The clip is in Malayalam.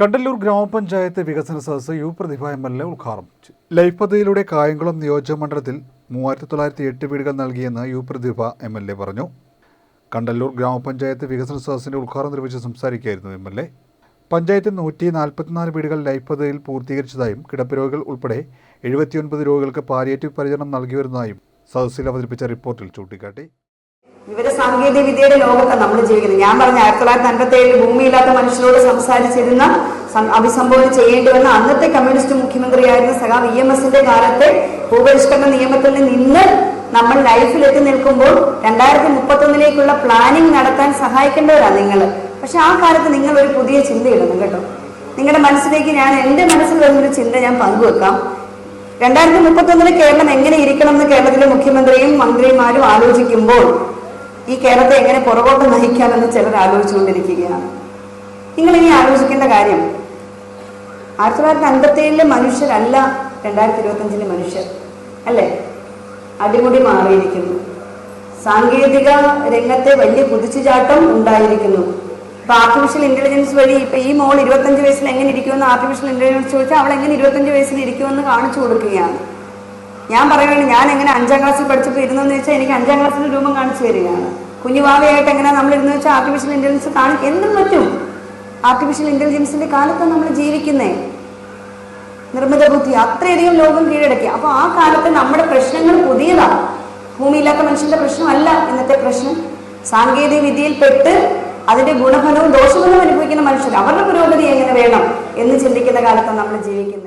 കണ്ടല്ലൂർ ഗ്രാമപഞ്ചായത്ത് വികസന സദസ്സ് U Prathibha M L A ഉദ്ഘാടനം ചെയ്തു. ലൈഫ് പദ്ധതിയിലൂടെ കായംകുളം നിയോജക മണ്ഡലത്തിൽ മൂവായിരത്തി തൊള്ളായിരത്തി എട്ട് വീടുകൾ നൽകിയെന്ന് U Prathibha M L A പറഞ്ഞു. കണ്ടല്ലൂർ ഗ്രാമപഞ്ചായത്ത് വികസന സദസ്സിന്റെ ഉദ്ഘാടനം നിർവഹിച്ച് സംസാരിക്കുകയായിരുന്നു എം എൽ എ. പഞ്ചായത്തിൽ നൂറ്റി നാൽപ്പത്തിനാല് വീടുകൾ ലൈഫ് പദ്ധതിയിൽ പൂർത്തീകരിച്ചതായും കിടപ്പ് രോഗികൾ ഉൾപ്പെടെ എഴുപത്തിയൊൻപത് രോഗികൾക്ക് പാലിയേറ്റീവ് പരിചരണം നൽകി വരുന്നതായും സദസ്സിൽ അവതരിപ്പിച്ച റിപ്പോർട്ടിൽ ചൂണ്ടിക്കാട്ടി. വിവര സാങ്കേതിക വിദ്യയുടെ ലോകത്താണ് നമ്മൾ ജീവിക്കുന്നത്. ഞാൻ പറഞ്ഞ ആയിരത്തി തൊള്ളായിരത്തി അൻപത്തി ഏഴിൽ ഭൂമിയില്ലാത്ത മനുഷ്യരോട് സംസാരിച്ചിരുന്ന അഭിസംബോധന ചെയ്യേണ്ടി വന്ന അന്നത്തെ കമ്മ്യൂണിസ്റ്റ് മുഖ്യമന്ത്രിയായിരുന്ന സഖാവ് ഇ എം എസിന്റെ കാലത്തെ ഭൂപരിഷ്കരണ നിയമത്തിൽ നിന്ന് നമ്മൾ ലൈഫിൽ എത്തി നിൽക്കുമ്പോൾ രണ്ടായിരത്തി മുപ്പത്തൊന്നിലേക്കുള്ള പ്ലാനിങ് നടത്താൻ സഹായിക്കേണ്ടവരാണ് നിങ്ങൾ. പക്ഷെ ആ കാലത്ത് നിങ്ങൾ ഒരു പുതിയ ചിന്ത ഇടുന്നു കേട്ടോ. നിങ്ങളുടെ മനസ്സിലേക്ക് ഞാൻ എന്റെ മനസ്സിൽ വരുന്നൊരു ചിന്ത ഞാൻ പങ്കുവെക്കാം. രണ്ടായിരത്തി മുപ്പത്തൊന്നിൽ കേരളം എങ്ങനെ ഇരിക്കണം എന്ന് കേരളത്തിലെ മുഖ്യമന്ത്രിയും മന്ത്രിമാരും ആലോചിക്കുമ്പോൾ ഈ കേരളത്തെ എങ്ങനെ പുറകോട്ട് നയിക്കാമെന്ന് ചിലർ ആലോചിച്ചുകൊണ്ടിരിക്കുകയാണ്. നിങ്ങൾ ഇനി ആലോചിക്കേണ്ട കാര്യം ആയിരത്തി തൊള്ളായിരത്തി അൻപത്തി ഏഴിലെ മനുഷ്യരല്ല രണ്ടായിരത്തി ഇരുപത്തഞ്ചിലെ മനുഷ്യർ അല്ലേ? അടിമുടി മാറിയിരിക്കുന്നു. സാങ്കേതിക രംഗത്തെ വലിയ കുതിച്ചുചാട്ടം ഉണ്ടായിരിക്കുന്നു. ഇപ്പൊ ആർട്ടിഫിഷ്യൽ ഇന്റലിജൻസ് വഴി ഇപ്പൊ ഈ മോൾ ഇരുപത്തഞ്ച് വയസ്സിൽ എങ്ങനെ ഇരിക്കുമെന്ന് ആർട്ടിഫിഷ്യൽ ഇന്റലിജൻസ് ചോദിച്ചാൽ അവൾ എങ്ങനെ ഇരുപത്തഞ്ച് വയസ്സിൽ ഇരിക്കുമെന്ന് കാണിച്ചു കൊടുക്കുകയാണ്. ഞാൻ പറയുകയാണ് ഞാൻ എങ്ങനെ അഞ്ചാം ക്ലാസ്സിൽ പഠിച്ചപ്പോൾ ഇരുന്നെന്ന് വെച്ചാൽ എനിക്ക് അഞ്ചാം ക്ലാസ്സിൽ രൂപം കാണിച്ചു തരികയാണ്. കുഞ്ഞുവാവയായിട്ട് എങ്ങനെ നമ്മൾ ഇരുന്ന് വെച്ചാൽ ആർട്ടിഫിഷ്യൽ ഇന്റലിജൻസ് കാണി എന്തും പറ്റും. ആർട്ടിഫിഷ്യൽ ഇന്റലിജൻസിന്റെ കാലത്താണ് നമ്മൾ ജീവിക്കുന്നേ. നിർമ്മിത ബുദ്ധി അത്രയധികം ലോകം കീഴടക്കി. അപ്പോൾ ആ കാലത്ത് നമ്മുടെ പ്രശ്നങ്ങൾ പുതിയതാണ് ഭൂമിയില്ലാത്ത മനുഷ്യന്റെ പ്രശ്നമല്ല ഇന്നത്തെ പ്രശ്നം. സാങ്കേതിക വിദ്യയിൽ പെട്ട് അതിന്റെ ഗുണഫലവും ദോഷഫലവും അനുഭവിക്കുന്ന മനുഷ്യർ അവരുടെ പുരോഗതി എങ്ങനെ വേണം എന്ന് ചിന്തിക്കുന്ന കാലത്താണ് നമ്മൾ ജീവിക്കുന്നത്